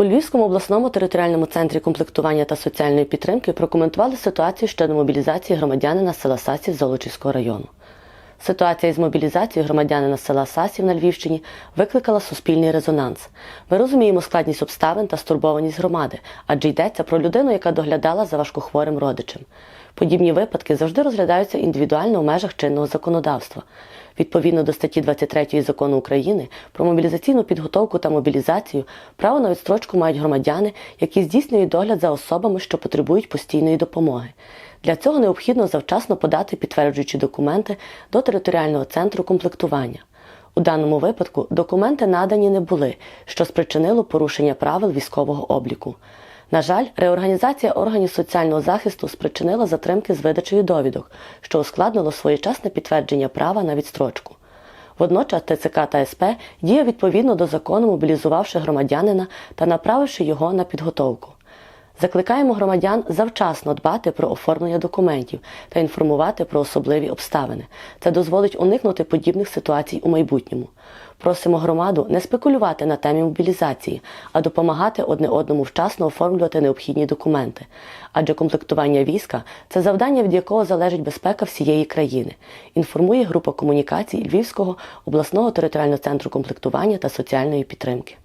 У Львівському обласному територіальному центрі комплектування та соціальної підтримки прокоментували ситуацію щодо мобілізації громадянина села Сасів Золочівського району. Ситуація із мобілізацією громадянина села Сасів на Львівщині викликала суспільний резонанс. Ми розуміємо складність обставин та стурбованість громади, адже йдеться про людину, яка доглядала за важкохворим родичем. Подібні випадки завжди розглядаються індивідуально в межах чинного законодавства. Відповідно до статті 23 закону України про мобілізаційну підготовку та мобілізацію, право на відстрочку мають громадяни, які здійснюють догляд за особами, що потребують постійної допомоги. Для цього необхідно завчасно подати підтверджуючі документи до територіального центру комплектування. У даному випадку документи надані не були, що спричинило порушення правил військового обліку. На жаль, реорганізація органів соціального захисту спричинила затримки з видачею довідок, що ускладнило своєчасне підтвердження права на відстрочку. Водночас ТЦК та СП діє відповідно до закону, мобілізувавши громадянина та направивши його на підготовку. Закликаємо громадян завчасно дбати про оформлення документів та інформувати про особливі обставини. Це дозволить уникнути подібних ситуацій у майбутньому. Просимо громаду не спекулювати на темі мобілізації, а допомагати одне одному вчасно оформлювати необхідні документи. Адже комплектування війська це завдання, від якого залежить безпека всієї країни. Інформує група комунікацій Львівського обласного територіального центру комплектування та соціальної підтримки.